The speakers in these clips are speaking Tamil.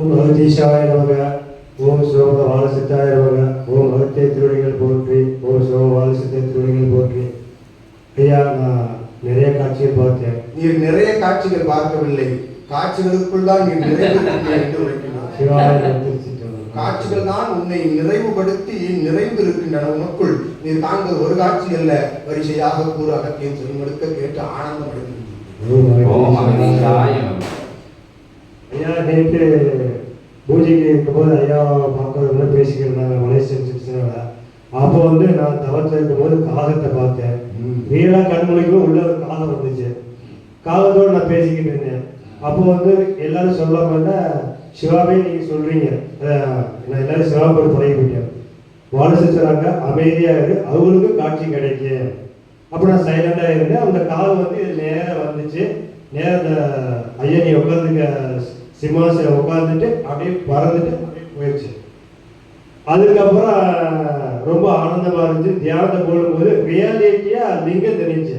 ஓம் அகதீஷாய நமக. ஓம் சோம வாலசித்தாய நமக. ஓம் அகத்திய திருவடிகள் போற்றி. ஓம் சோம வாலசித்த திருவடிகள் போற்றி. ஐயா நான் நிறைய காட்சிகள் பார்த்தேன். நீர் நிறைய காட்சிகள் பார்க்கவில்லை. காட்சிகளுக்குள் தான் நீர் திருச்சிற்றம்பலம். காட்சிகள் தான் உன்னை நிறைவுபடுத்தி நிறைந்து இருக்கின்றன உனக்குள். நீர் காண்பது ஒரு காட்சி அல்ல. வரிசையாக கூறு அகத்தியம் செல்வெடுக்க கேட்டு ஆனந்தம் அடைகின்றீர்கள் ஓம் ஓம் அகதீஷாய அகதீஷாய நமக. ஐயா நேற்று பூஜைக்கு இருக்கும்போது ஐயா பார்க்கறவங்க பேசிக்கிறாங்க மலேசியன் சிக்ஸ்னால அப்போ வந்து நான் தவத்தில் இருக்கும்போது காகத்தை பார்த்தேன். ரியலா கண்மொழிக்கும் உள்ள ஒரு காகம் வந்துச்சு. காகத்தோடு நான் பேசிக்கிட்டு இருந்தேன். அப்போ வந்து எல்லாரும் சொல்ல மாட்டேன் சிவாவே நீங்க சொல்றீங்க. அஹ் நான் எல்லாரும் சிவா போய் பழகி போயிட்டேன் வாலசிச்சராங்க அமைதியா இரு. அவங்களுக்கு காட்சி கிடைக்கும் அப்போ நான் சைலண்டா இருந்தேன். அந்த காகம் வந்து இது நேரா வந்துச்சு. நேரா அந்த ஐயா நீ உட்காந்துக்க சிம்மாசனம் உட்காந்துட்டு அப்படியே பறந்துட்டு அப்படியே போயிடுச்சு அதுக்கப்புறம் ரொம்ப ஆனந்தமா இருந்துச்சு. தியானத்தை போடும்போது ரியாலிட்டியா லிங்கம் தெரிஞ்சு.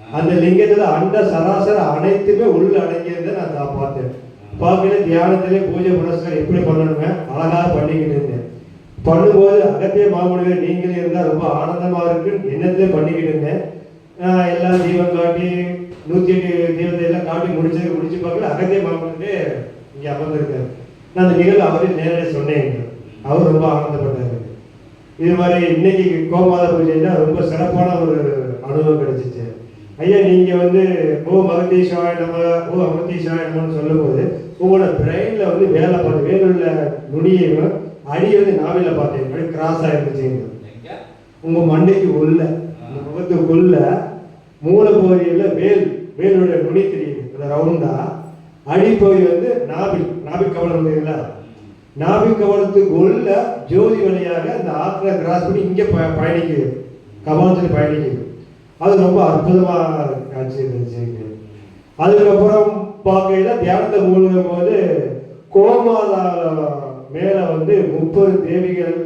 அந்த லிங்கத்துல அண்ட சராசர அனைத்துமே உள்ள அடங்கியிருந்த நான் தான் பார்த்தேன். பார்க்கல தியானத்திலே பூஜை புனஸ்காரம் எப்படி பண்ணணுமே அழகாக பண்ணிக்கிட்டு இருந்தேன். பண்ணும்போது அகத்திய மாமுனிவர் நீங்களே இருந்தால் ரொம்ப ஆனந்தமாக இருக்குன்னு என்னத்தையும் பண்ணிக்கிட்டு இருந்தேன். எல்லாம் தீபம் காட்டி நூத்தி எட்டு தீபத்தை எல்லாம் காட்டி முடிச்சது முடிச்சு பார்க்கல அகத்திய மாமுனிவரே இங்க அமர்ந்திருக்காரு. நான் அந்த நிகழ்வு அவரே நேரடியாக சொன்னேன். அவர் ரொம்ப ஆனந்தப்பட்டாரு. இது மாதிரி இன்னைக்கு கோமாத பூஜைனா ரொம்ப சிறப்பான ஒரு அனுபவம் கிடைச்சிச்சு. ஐயா நீங்க வந்து ஓ மகதீஷாய நம்ம ஓ அமதீஷாய நம்மன்னு சொல்லும்போது உங்களோட பிரெயின்ல வந்து வேலை பார்த்து வேலுள்ள நுனியையும் அடி வந்து நாவில பார்த்தேன். கிராஸா இருந்துச்சு எங்க? உங்க மண்டைக்கு உள்ள முகத்துக்குள்ள மூலப்பகுதியில் மேல் மேலுடைய நுனி தெரியுது. அந்த ரவுண்டா அடிப்பகுதி வந்து நாபி நாபிக் கவலம் இல்லைங்களா நாபிக் கவலத்துக்கு உள்ள ஜோதி வழியாக அந்த ஆத்திர கிராஸ் பண்ணி இங்கே ப பயணிக்குது. கவலத்தில் பயணிக்குது. அது ரொம்ப அற்புதமாக காட்சி இருந்துச்சு அதுக்கப்புறம் பார்க்கையில் தியானத்தை மூழ்கும் போது கோமாதாவில் மேலே வந்து முப்பது தேவிகள்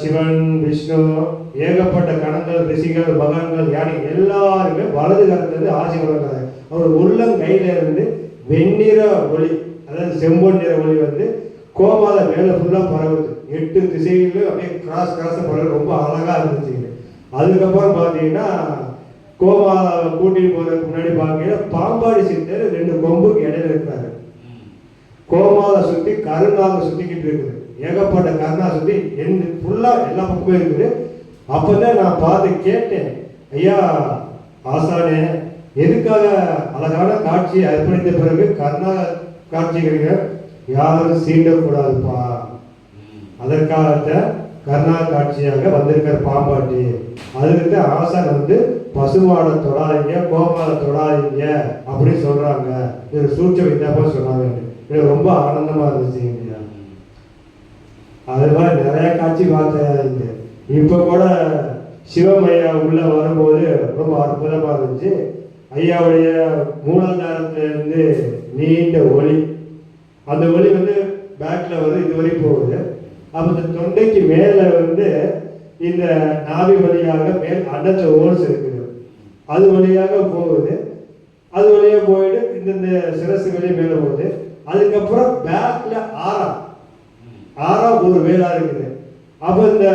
சிவன் விஷ்ணு ஏகப்பட்ட கணங்கள் ரிஷிகள் பகன்கள் யானை எல்லாருமே வலது கரத்துல ஆசி வழங்குறாங்க அவர் உள்ளம் கையில இருந்து வெண்ணிற ஒளி அதாவது செம்பொன் நிற ஒளி வந்து கோமாத மேலே ஃபுல்லாக பரவுது. எட்டு திசைகளிலும் அப்படியே கிராஸ் கிராஸ் பரவ ரொம்ப அழகாக இருந்துச்சு அதுக்கப்புறம் பார்த்தீங்கன்னா கோமாதாவை கூட்டிட்டு போறதுக்கு முன்னாடி பார்த்தீங்கன்னா பாம்பாடி சித்தர் ரெண்டு கொம்புக்கு இடையில இருக்கிறாரு. கோமாதை சுற்றி கருணாக சுற்றிக்கிட்டு இருக்குது. ஏகப்பட்ட கருணா சொல்லி என் ஃபுல்லாக எல்லா பக்கமும் இருக்குது. அப்பதான் நான் பார்த்து கேட்டேன். ஐயா ஆசானே எதுக்காக அழகான காட்சி அர்ப்பணித்த பிறகு கருணா காட்சிகளுக்கு யாரும் சீண்டக்கூடாதுப்பா. அதற்காக கருணா காட்சியாக வந்திருக்கிற பாம்பாட்டி. அதுக்கு ஆசான் வந்து பசுவாட தொடாதீங்க கோமாலை தொடாதீங்க அப்படின்னு சொல்றாங்க. இது சூழ்ச்சி வித்தியாசமா சொன்னாங்க. எனக்கு ரொம்ப ஆனந்தமா இருந்துச்சு. அது மாதிரி நிறையா காட்சி பார்த்தேன் இப்போ கூட சிவமையா உள்ளே வரும்போது ரொம்ப அற்புதமாக இருந்துச்சு. ஐயாவுடைய மூலாதாரத்திலிருந்து நீண்ட ஒளி. அந்த ஒளி வந்து பேக்கில் வந்து இது வரைக்கும் போகுது. அந்த இந்த தொண்டைக்கு மேலே வந்து இந்த நாவி வழியாக மேல் அடைச்ச ஓர்ஸ் இருக்குது. அது வழியாக போகுது. அது வழியாக போயிட்டு இந்த இந்த சிரசு வெளியே போகுது. அதுக்கப்புறம் பேக்கில் ஆறாம் ஆறாம் ஒரு வேலா இருக்குது. அப்ப இந்த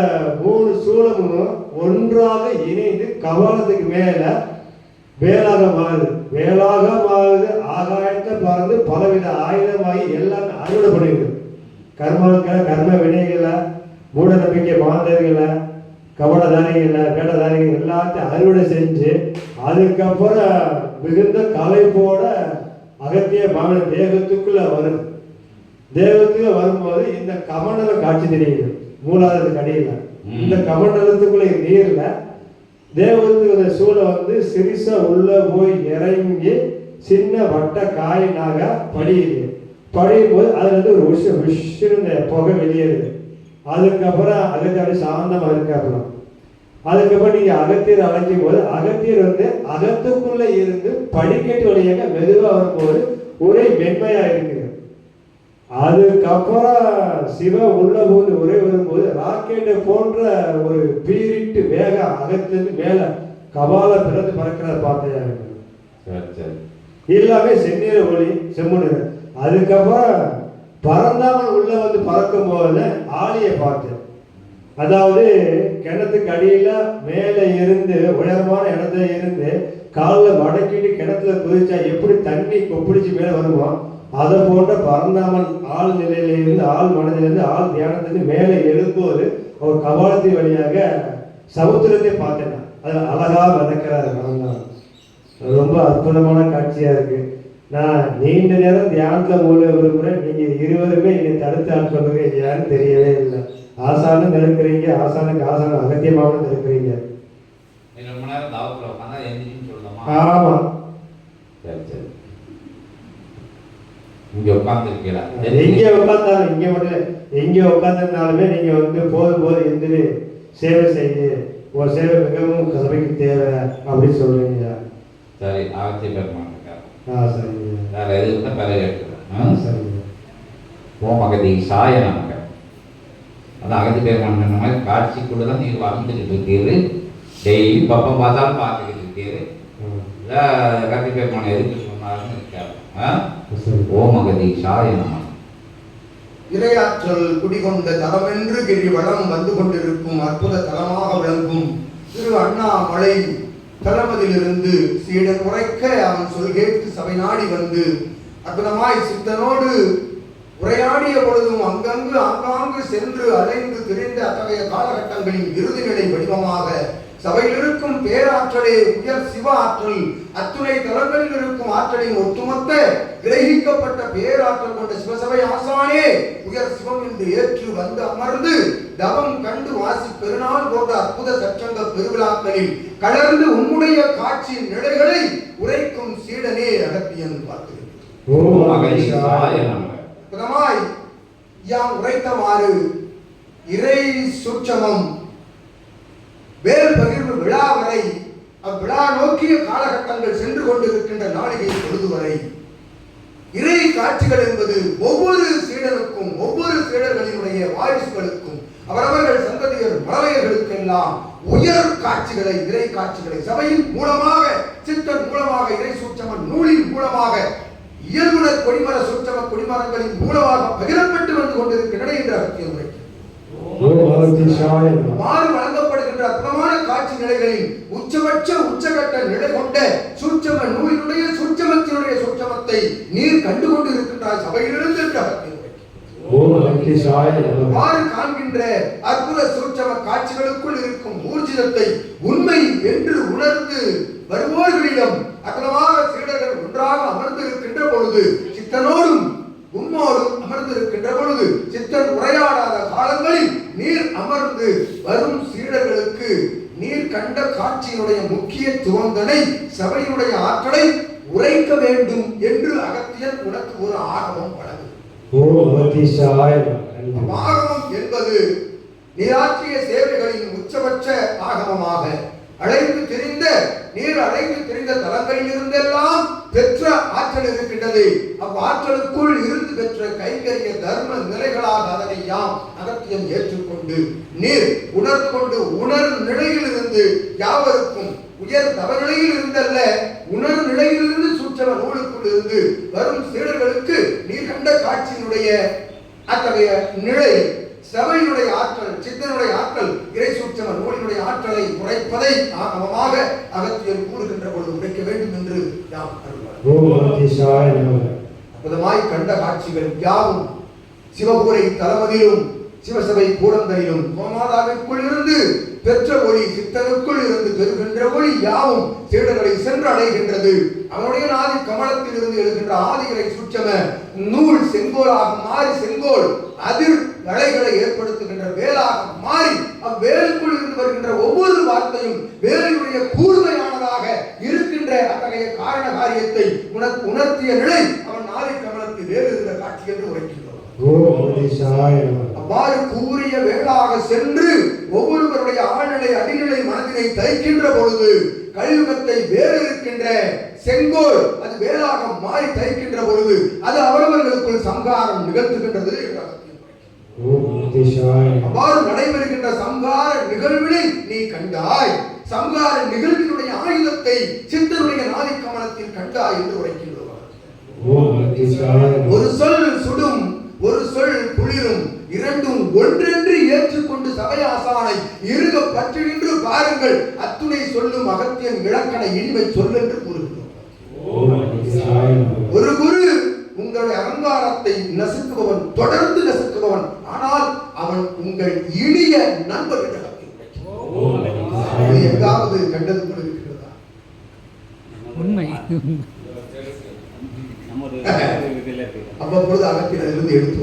மூணு சூலமும் ஒன்றாக இணைந்து கவனத்துக்கு மேல வேளாக மாறுது. வேளாக மாறுது ஆகாயத்தை பறந்து பலவித ஆயுதமாகி எல்லாமே அறுவடை பண்ணிடுது கர்மாக்களை கர்ம வினைகளை மூட நம்பிக்கை மாந்தர்களை வேட வேடதாரிகள் எல்லாத்தையும் அறுவடை செஞ்சு அதுக்கப்புறம் மிகுந்த கலைப்போட அகத்திய மகன தேகத்துக்குள்ள வருது. தேவத்துக்கு வரும்போது இந்த கமண்டல காட்சி தெரியுது. மூலாதாரத்துக்கு அடியில. இந்த கமண்டலத்துக்குள்ள நீர்ல தேவத்துக்கு சூளை வந்து சிறுசா உள்ள போய் இறங்கி சின்ன வட்ட காயினாக படியுது. படியும் போது அதுல இருந்து ஒரு விஷயம் விஷயம் புகை வெளியேறுது. அதுக்கப்புறம் அகத்தியாடி சாந்தமா இருக்காப்புலாம் அதுக்கப்புறம் நீங்க அகத்தியர் அழைக்கும் போது அகத்தியர் வந்து அகத்துக்குள்ள இருந்து படிக்கட்டு வழியாக மெதுவா வரும்போது ஒரே மென்மையா இருக்குது. அதுக்கப்புறம் சிவ உள்ள போது ஒரே வரும்போது ராக்கெட்டை போன்ற ஒரு பீரிட்டு வேக அகத்திலிருந்து மேல கபால பிறந்து பறக்கிறத பார்த்தேன் சரி சரி. எல்லாமே செந்நிற ஒளி செம்மண் அதுக்கப்புறம் பறந்தாமல் உள்ள வந்து பறக்கும் போது ஆளியை பார்த்தேன். அதாவது கிணத்துக்கு அடியில மேலே இருந்து உயரமான இடத்துல இருந்து காலில் மடக்கிட்டு கிணத்துல குதிச்சா எப்படி தண்ணி கொப்பிடிச்சு மேலே வருமோ அதை போன்ற பறந்தாமல் ஆள் நிலையில இருந்து ஆள் மனதிலிருந்து ஆள் தியானத்துக்கு மேலே எழும்போது ஒரு கபாலத்தின் வழியாக சமுத்திரத்தை பார்த்தேன். அதுல அழகா மிதக்கிறாரு பறந்தாமல் அது ரொம்ப அற்புதமான காட்சியா இருக்கு. நான் நீண்ட நேரம் தியானத்துல மூல விரும்புறேன் நீங்க இருவருமே என்னை தடுத்து ஆட்கொள்ளுங்க யாரும் தெரியவே இல்லை. ஆசானும் நெருக்கிறீங்க ஆசானுக்கு ஆசானம் அகத்தியமாவும் நெருக்கிறீங்க நீ ரொம்ப நேரம் தாவத்தில் உட்காந்தா எந்திரின்னு சொல்லலாமா? ஆமா. சரி சரி. இங்க உட்காந்துருக்கீங்களா எங்க உட்காந்தாலும் இங்க மட்டும் எங்க உட்காந்துருந்தாலுமே நீங்க வந்து போதும் போது எந்திரி சேவை செய்ய உன் சேவை மிகவும் சபைக்கு தேவை அப்படின்னு சொல்றீங்க. சரி ஆகத்திய பெருமான் ஆ சரிங்க. வேற எது இருந்தால் பிறகு எடுத்துக்கிறேன் சரிங்க. ஓம் அகதி சாய நமக. அதான் அகதி பெருமான் சொன்ன மாதிரி காட்சிக்குள்ள தான் நீர் வாழ்ந்துக்கிட்டு இருக்கீரு டெய்லி பப்பம் பார்த்தாலும் பார்த்துக்கிட்டு இருக்கீரு அகதி பெருமான் எதுக்கு சொன்னாருன்னு இருக்காரு. ஆ? ஓமகதீஷாய ஓம் இரையாற்றல் குடிகொண்ட தலமென்று கிரிவலம் வந்து கொண்டிருக்கும் அற்புத தலமாக விளங்கும். திரு அண்ணாமலை தளபதியிலிருந்து சீடன் உரைக்க அவன் சொல் கேட்டு சபை நாடி வந்து அற்புதமாய் சித்தனோடு உரையாடிய பொழுதும் அங்கங்கு ஆங்காங்கு சென்று அலைந்து திரிந்த அத்தகைய காலகட்டங்களின் இறுதிநிலை வடிவமாக சபையில் இருக்கும் பேராற்றலே உயர் சிவ ஆற்றல். அத்துணை தலங்களில் இருக்கும் ஆற்றலின் ஒட்டுமொத்த கிரகிக்கப்பட்ட பேராற்றல் கொண்ட சிவசபை ஆசானே உயர் சிவம் என்று ஏற்று வந்து அமர்ந்து தவம் கண்டு வாசி பெருநாள் போன்ற அற்புத சச்சங்க பெருவிழாக்களில் கலர்ந்து உன்னுடைய காட்சியின் நிலைகளை உரைக்கும் சீடனே அகத்தியன் பார்க்கிறேன் யாம் உரைத்தவாறு இறை சுற்றமம் வேறு பகிர்வு விழா வரை அவ்விழா நோக்கிய காலகட்டங்கள் சென்று கொண்டிருக்கின்ற நாளிகை பொழுது வரை இறை காட்சிகள் என்பது ஒவ்வொரு சீடருக்கும் ஒவ்வொரு சீடர்களினுடைய வாரிசுகளுக்கும் அவரவர்கள் சந்ததியர் மரவையர்களுக்கெல்லாம் உயர் காட்சிகளை இறை காட்சிகளை சபையின் மூலமாக சித்தன் மூலமாக இறை சூட்சமன் நூலின் மூலமாக இயல்புணர் கொடிமர சூட்சம கொடிமரங்களின் மூலமாக பகிரப்பட்டு வந்து கொண்டிருக்கின்றன என்று அகத்தியம் வழங்கப்படுகின்ற அற்புதமான காட்சி நிலைகளில் உச்சபட்ச உச்சகட்ட நிலை கொண்ட சூட்சம நூலினுடைய சூட்சமத்தினுடைய சூட்சமத்தை நீர் கண்டு கொண்டு இருக்கின்றாய் சபையிலிருந்து என்று காண்கின்ற அற்புத சூட்சம காட்சிகளுக்குள் இருக்கும் ஊர்ஜிதத்தை உண்மை என்று உணர்ந்து வருவோர்களிடம் அகலமாக சீடர்கள் ஒன்றாக அமர்ந்து இருக்கின்ற பொழுது சித்தனோடும் உம்மோடும் அமர்ந்திருக்கின்ற பொழுது சித்தன் உரையாடாத காலங்களில் நீர் அமர்ந்து வரும் சீடர்களுக்கு நீர் கண்ட காட்சியினுடைய முக்கியத்துவந்தனை சபையினுடைய ஆற்றலை உரைக்க வேண்டும் என்று அகத்தியன் உனக்கு ஒரு ஆகமம் நமக. ஆகமம் என்பது நீராற்றிய சேவைகளின் உச்சபட்ச ஆகமமாக. அழைத்து தெரிந்த நீர் அழைத்து தெரிந்த தலங்களில் இருந்தெல்லாம் பெற்ற ஆற்றல் இருக்கின்றது. அவ்வாற்றலுக்குள் இருந்து பெற்ற கைங்கரிய தர்ம நிலைகளாக அதனை யாம் அகத்தியம் ஏற்றுக்கொண்டு நீர் உணர்ந்து கொண்டு உணர் நிலையில் இருந்து யாவருக்கும் உயர் தவநிலையில் இருந்தல்ல உணர் நிலையிலிருந்து சூட்சம நூலுக்குள் இருந்து வரும் சீடர்களுக்கு நீர் கண்ட காட்சியினுடைய அத்தகைய நிலை சபையினுடைய ஆற்றல் சித்தனுடைய ஆற்றல் இறை சூட்சம நூலினுடைய ஆற்றலை உரைப்பதை ஆகமமாக அகத்தியர் கூறுகின்ற பொழுது உரைக்க வேண்டும் என்று யாம் நமக. அற்புதமாய் கண்ட காட்சிகள் யாவும் சிவபுரை தளபதியிலும் சிவசபை கூடந்தரிலும் கோமாதாவிற்குள் இருந்து பெற்ற ஒளி சித்தனுக்குள் இருந்து பெறுகின்ற ஒளி யாவும் சீடர்களை சென்று அடைகின்றது. அவனுடைய நாதி கமலத்தில் இருந்து எழுகின்ற ஆதிகளை சுற்றம நூல் செங்கோலாக மாறி செங்கோல் அதிர் நடைகளை ஏற்படுத்துகின்ற வேலாக மாறி அவ்வேலுக்குள் இருந்து வருகின்ற ஒவ்வொரு வார்த்தையும் வேலையுடைய கூர்மையானதாக இருக்கின்ற அத்தகைய காரண காரியத்தை உனக்கு உணர்த்திய நிலை அவன் ஆதி கமலத்தில் வேறு இருந்த காட்சி என்று உரைக்கின்றோம். அவ்வாறு கூறிய வேளாக சென்று ஒவ்வொருவருடைய ஆழ்நிலை அடிநிலை மனதினை தைக்கின்ற பொழுது கலியுகத்தை வேறு இருக்கின்ற செங்கோல் அது வேளாக மாறி தைக்கின்ற பொழுது அது அவரவர்களுக்குள் சங்காரம் நிகழ்த்துகின்றது. அவ்வாறு நடைபெறுகின்ற சங்கார நிகழ்வினை நீ கண்டாய். சங்கார நிகழ்வினுடைய ஆயுதத்தை சித்தனுடைய நாதி கமலத்தில் கண்டாய் என்று நமக ஒரு சொல் சுடும் ஒரு சொல் குளிரும் இரண்டும் ஒன்றென்று ஏற்றுக்கொண்டு சபையாசானை இருக பற்றி நின்று பாருங்கள். அத்துணை சொல்லும் அகத்தியன் இலக்கண இனிமை கூறுகிறோம். ஓம் அகதீசாய நமக ஒரு குரு உங்களுடைய அலங்காரத்தை நசுக்குபவன் தொடர்ந்து நசுக்குபவன். ஆனால் அவன் உங்கள் இனிய நண்பர் என்ற அர்த்தம். ஓம் இது அகதீசாய நமக எங்காவது கண்டது போல இருக்கிறதா? உண்மை. அவ்வப்பொழுது அகத்திலிருந்து எடுத்து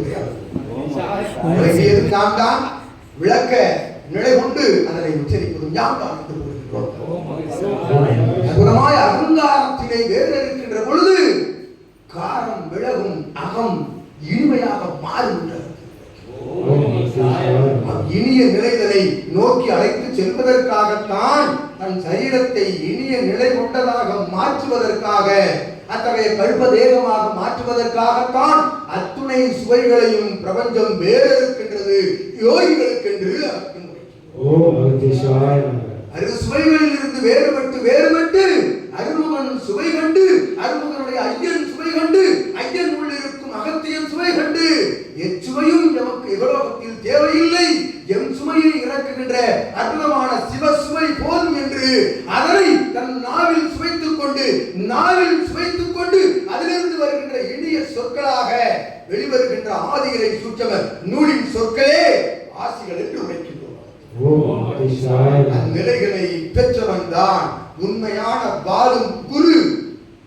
உரையாடும் விளங்கியது நாம் தான் விளக்க நிலை கொண்டு அதனை உச்சரிப்பதும் யாம் தான் என்று கூறுகிறோம் அற்புதமாய் வேறு இருக்கின்ற பொழுது காரம் விலகும் அகம் இனிமையாக மாறுகின்றது. இனிய நிலைகளை நோக்கி அழைத்து செல்வதற்காகத்தான் தன் சரீரத்தை இனிய நிலை கொண்டதாக மாற்றுவதற்காக அத்தகைய கல்ப தேகமாக மாற்றுவதற்காகத்தான் அத்துணை சுவைகளையும் பிரபஞ்சம் வேறு இருக்கின்றது யோகிகளுக்கென்று அரு சுவைகளில் இருந்து வேறுபட்டு வேறுபட்டு அருமுகன் சுவை கண்டு அருமுகனுடைய ஐயன் சுவை கண்டு ஐயன் உள்ளிருக்கும் அகத்தியன் சுவை கண்டு. எச்சுவையும் நமக்கு இகலோகத்தில் தேவையில்லை எம் சுமையை இறக்குகின்ற அற்புதமான சிவ சுவை போதும் என்று அதனை தன் நாவில் சுவைத்துக் கொண்டு நாவில் சுவைத்துக் கொண்டு அதிலிருந்து வருகின்ற இனிய சொற்களாக வெளிவருகின்ற ஆதிகளை சூற்றவர் நூலின் சொற்களே ஆசிகள் என்று உரைக்கின்றோம். அந்நிலைகளை பெற்றவன் தான். உண்மையான வாழும் குரு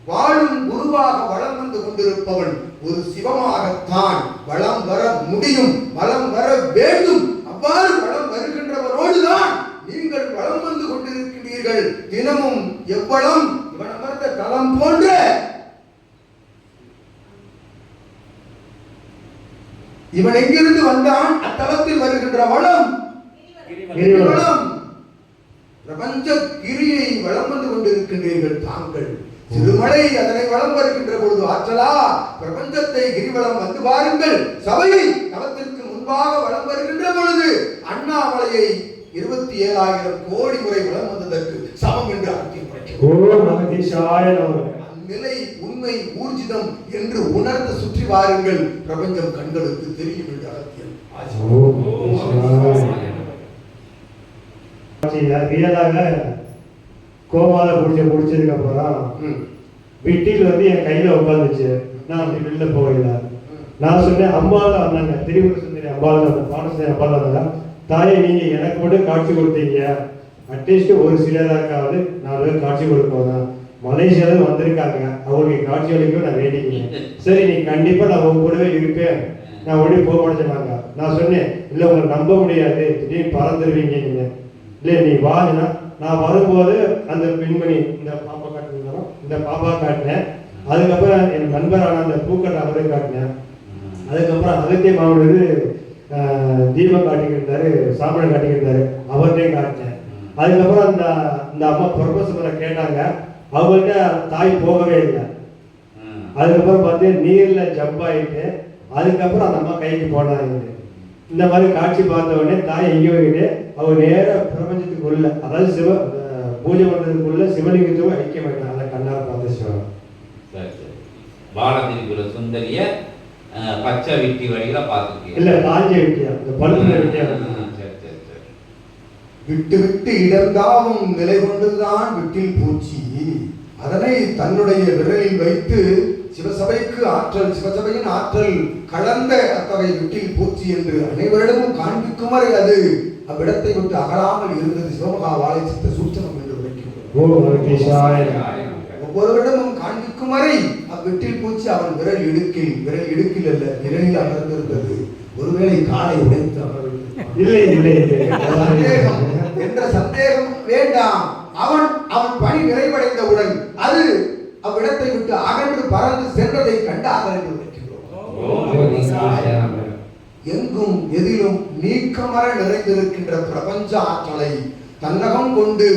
வாழும் குருவாக வளம் வந்து கொண்டிருப்பவன் ஒரு சிவமாகத்தான் வளம் வர முடியும் வளம் வர வேண்டும். அவ்வாறு வளம் வருகின்றவரோடுதான் நீங்கள் வளம் வந்து கொண்டிருக்கிறீர்கள். தினமும் எவ்வளம் இவன் அமர்ந்த தலம் போன்ற இவன் எங்கிருந்து வந்தான்? அத்தலத்தில் வருகின்ற வளம். கிரிவலம். பிரபஞ்ச கிரியை வளம் வந்து கொண்டிருக்கின்றீர்கள் தாங்கள். சிறுமலை அதனை வளம் வருகின்ற பொழுது ஆற்றலா பிரபஞ்சத்தை கிரிவலம் வந்து பாருங்கள். சபையை தவத்திற்கு முன்பாக வளம் வருகின்ற பொழுது அண்ணாமலையை இருபத்தி ஏழாயிரம் கோடி முறை வளம் வந்ததற்கு சமம் என்று அர்த்தம் அந்நிலை உண்மை ஊர்ஜிதம் என்று உணர்ந்து சுற்றி வாருங்கள். பிரபஞ்சம் கண்களுக்கு தெரியும் என்று அகதீசாய ரியலாக கோமால பிடிச்ச முடிச்சதுக்கு அப்புறம். வீட்டில் வந்து என் கையில உட்காந்துச்சு. நான் அப்படி வெளில போகல. நான் சொன்னேன் அம்பால வந்தாங்க. திரிபுர சுந்தரி அம்பால வந்த பாடசாலை அம்பால வந்தாங்க தாயை நீங்க எனக்கு மட்டும் காட்சி கொடுத்தீங்க. அட்லீஸ்ட் ஒரு சிலராக்காவது நாலு பேர் காட்சி கொடுப்போம் மலேசியாவில் வந்திருக்காங்க. அவங்களுக்கு காட்சி அளிக்கும் நான் வேண்டிக்கிறேன் சரி நீ கண்டிப்பா நான் உங்க கூடவே இருப்பேன். நான் உடனே போக முடிஞ்சாங்க நான் சொன்னேன் இல்ல உங்களை நம்ப முடியாது. திடீர்னு பறந்துருவீங்க நீங்க. இல்ல நீ வாங்கினா நான். வரும்போது அந்த பெண்மணி இந்த பாப்பா காட்டினாலும் இந்த பாப்பா காட்டினேன். அதுக்கப்புறம் என் நண்பரான அந்த பூக்கட்டை அவரையும் காட்டினேன் அதுக்கப்புறம் அகத்திய மாவட்ட தீபம் காட்டிக்கிட்டாரு சாம்பளம் காட்டிக்கிட்டாரு. அவர்கிட்டையும் காட்டினேன். அதுக்கப்புறம் அந்த இந்த அம்மா ப்ரொஃபஸரை கேட்டாங்க. அவங்கள்ட்ட தாய் போகவே இல்லை. அதுக்கப்புறம் பார்த்து நீர்ல ஜம்ப் ஆயிட்டு அதுக்கப்புறம் அந்த அம்மா கைக்கு போனாங்க இந்த மாதிரி காட்சி பார்த்த உடனே தாய் எங்கே போயிட்டு அவர் நேர பிரபஞ்சத்துக்குள்ள அதாவது சிவ பூஜை பண்றதுக்குள்ள சிவலிங்கத்துக்கும் ஐக்கியமாயிட்டாங்க அதை கண்ணார பார்த்து சிவன். சரி சரி. பாலதிரிபுர சுந்தரிய பச்சை விட்டி வழியில பார்த்துருக்கீங்க. இல்ல காஞ்சி விட்டியா? இந்த பழுப்புல விட்டியா? சரி சரி சரி. விட்டு விட்டு இடர்ந்தாவும் நிலை கொண்டுதான் விட்டில் பூச்சி. அதனை தன்னுடைய விரலில் வைத்து சிவசபைக்கு ஆற்றல் சிவசபையின் ஆற்றல் கலந்த அத்தகைய விட்டில் பூச்சி என்று அனைவரிடமும் காண்பிக்கும் வரை அது. அவ்விடத்தை விட்டு அகலாமல் இருந்தது சிவமகா வாழை சித்த சூட்சமம் என்று மகேஷாய ஒவ்வொருவரிடமும் காண்பிக்கும் வரை அவ்விட்டில் பூச்சி அவன் விரல் இடுக்கில் விரல் இடுக்கில் அல்ல விரலில் அமர்ந்திருந்தது. ஒருவேளை காலை உடைத்து இல்லை சந்தேகம் இல்லை. என்ற சந்தேகம் வேண்டாம். அவன் அவன் பணி நிறைவடைந்தவுடன் அது அவ்விடத்தை விட்டு அகன்று பறந்து சென்றதை கண்டு ஆதரவு எங்கும் எதிலும் நீக்கமர நிறைந்திருக்கின்ற பிரபஞ்ச ஆற்றலை தன்னகம் கொண்டு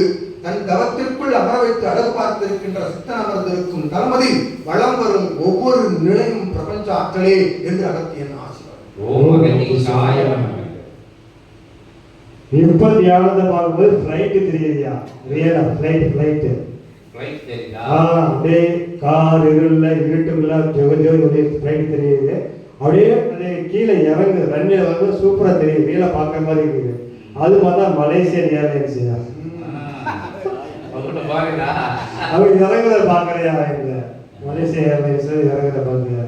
தன் தவத்திற்குள் அமர வைத்து அழகு பார்த்திருக்கின்ற சித்தன் அமர்ந்திருக்கும் தளமதில் வளம் வரும் ஒவ்வொரு நிலையும் பிரபஞ்ச ஆற்றலே என்று அகத்தியன் ஆசிரியர். ஓம் அகதீசாய தியானத்தை பார்க்கும்போது ஃப்ளைட்டு தெரியலையா ரியலா ஃப்ளைட் ஃப்ளைட்டு அப்படியே கார் இருள இருட்டுக்குள்ள ஜோதி ஜோதி ஒரே ஃப்ளைட் தெரியுது. அப்படியே அது கீழே இறங்குது ரன்னில் வந்து சூப்பராக தெரியுது. கீழே பார்க்குற மாதிரி இருக்குது. அது பார்த்தா மலேசியன் ஏர்லைன்ஸ் பாருடா. அவங்க இறங்குறத பார்க்குறியா இந்த மலேசிய ஏர்லைன்ஸ் இறங்குறத பார்க்குறியா?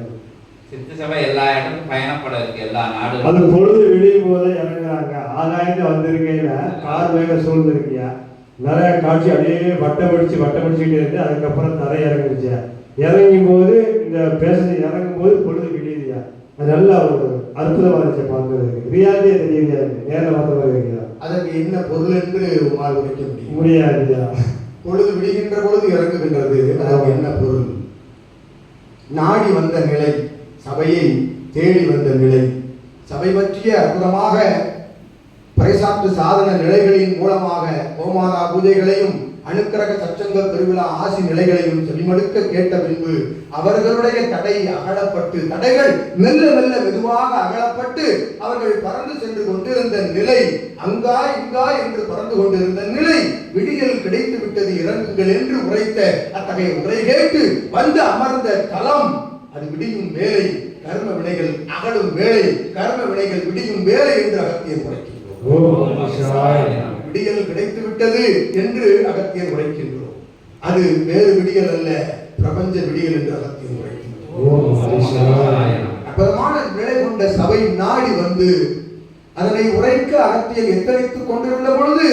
சித்து சபை எல்லா இடத்துக்கும் பயணப்பட இருக்கு எல்லா அது நாடுகளும் பொழுது விடியும் போது இறங்குறாங்க. ஆகாயத்தை வந்திருக்கையில கார் மேல சூழ்ந்திருக்கியா? நிறைய காட்சி அப்படியே வட்டம் பிடிச்சு வட்டம் பிடிச்சிக்கிட்டே இருந்து அதுக்கப்புறம் தரை இறங்குச்சு இறங்கும் போது இந்த பேசுறது இறங்கும் போது பொழுது விடியுதியா அது நல்ல ஒரு அற்புதமா இருந்துச்சு பார்க்கறதுக்கு. ரியாலிட்டியே தெரியுதியா நேரில் பார்த்த மாதிரி இருக்கியா அதற்கு என்ன பொருள் என்று உமால் உரைக்க முடியும்? முடியாதுயா பொழுது விடுகின்ற பொழுது இறங்குகின்றது. அதற்கு என்ன பொருள்? நாடி வந்த நிலை சபையை தேடி வந்த நிலை. சபை பற்றிய அற்புதமாக பறைசாற்று சாதன நிலைகளின் மூலமாக கோமாதா பூஜைகளையும் அணுக்கரக சச்சங்க பெருவிழா ஆசி நிலைகளையும் செவிமடுக்க கேட்ட பின்பு அவர்களுடைய தடை அகலப்பட்டு தடைகள் மெல்ல மெல்ல மெதுவாக அகலப்பட்டு அவர்கள் பறந்து சென்று கொண்டிருந்த நிலை அங்கா இங்கா என்று பறந்து கொண்டிருந்த நிலை விடியல் கிடைத்து விட்டது இறங்குங்கள் என்று உரைத்த அத்தகைய உரை கேட்டு வந்து அமர்ந்த தலம். அது விடியும் வேலை கர்ம வினைகள் அகலும் வேலை கர்ம வினைகள் விடியும் வேலை என்று அகத்திய உரைக்கும் விடியல் கிடைத்து விட்டது என்று அகத்தியர் உரைக்கின்றோம். அது வேறு விடியல் அல்ல பிரபஞ்ச விடியல் என்று அகத்தியர் உரைக்கின்றோம். அற்புதமான நிலை கொண்ட சபை நாடி வந்து அதனை உரைக்க அகத்தியர் எத்தனித்துக் கொண்டிருந்த பொழுது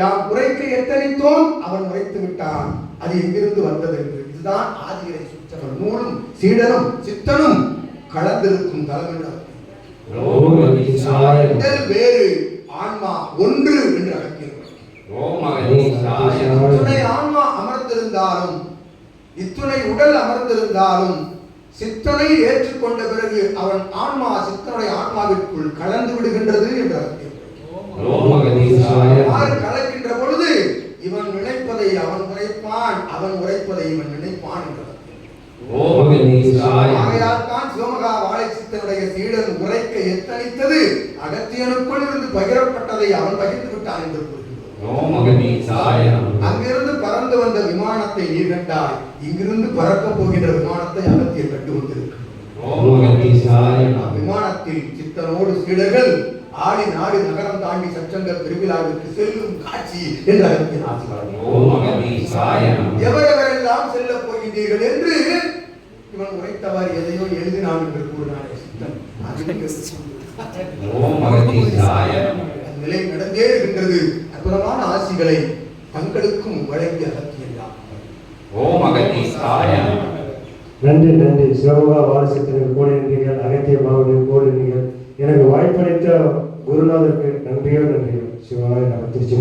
யாம் உரைக்க எத்தனித்தோம் அவன் உரைத்து விட்டான். அது எங்கிருந்து வந்தது என்று இதுதான் ஆதிரை சுற்றவன் நூலும் சீடனும் சித்தனும் கலந்திருக்கும் தலம் என்று அகத்தியர் ஓ சிவாய நமः. உடல் வேறு ஆன்மா ஒன்று என்று. இத்துணை ஆன்மா அமர்ந்திருந்தாலும் இத்துணை உடல் அமர்ந்திருந்தாலும் சித்தனை ஏற்றுக்கொண்ட பிறகு அவன் ஆன்மா சித்தனுடைய ஆன்மாவிற்குள் கலந்து விடுகின்றது என்று அர்த்தம் ஓம் அகதீசாய நமः. யார் கலக்கின்ற பொழுது இவன் நினைப்பதை அவன் உரைப்பான் அவன் உரைப்பதை இவன் நினைப்பான் என்று அர்த்தம். ஓம் அகதீசாய நமः. ஆகையால் தான் சிவமகா வாழை சித்தனுடைய சீடன் உரைக்க எத்தனித்தது அகத்தியனுக்குள் இருந்து பகிரப்பட்டதை அவன் பகிர்ந்து விட்டான் என்று. அங்கிருந்து பறந்து வந்த விமானத்தை நீ கண்டாய் இங்கிருந்து பறக்கப் போகின்ற விமானத்தை அகத்தியர் கண்டு கொண்டிருக்கிறார். விமானத்தில் சித்தனோடு சீடர்கள் ஆடி நாடு நகரம் தாண்டி சச்சங்க திருவிழாவிற்கு செல்லும் காட்சி என்று அகதீசாய நமः. எவரெவரெல்லாம் செல்ல போகின்றீர்கள் என்று இவன் உரைத்தவாறு எதையோ எழுதினான் என்று கூறினானே சித்தன் நிலை நடந்தே இருக்கின்றது. அற்புதமான ஆசிகளை தங்களுக்கும் வழங்கி அகத்தியெல்லாம் ஓம் அகதீசாய நமः. நன்றி நன்றி. சிவகா வாரசத்திற்கு கூட இருந்தீர்கள் அகத்திய பாவனில் கூட இருந்தீர்கள் எனக்கு வாய்ப்பளித்த குருநாதருக்கு நன்றியோ நன்றியோ. சிவாய நம திருச்சி.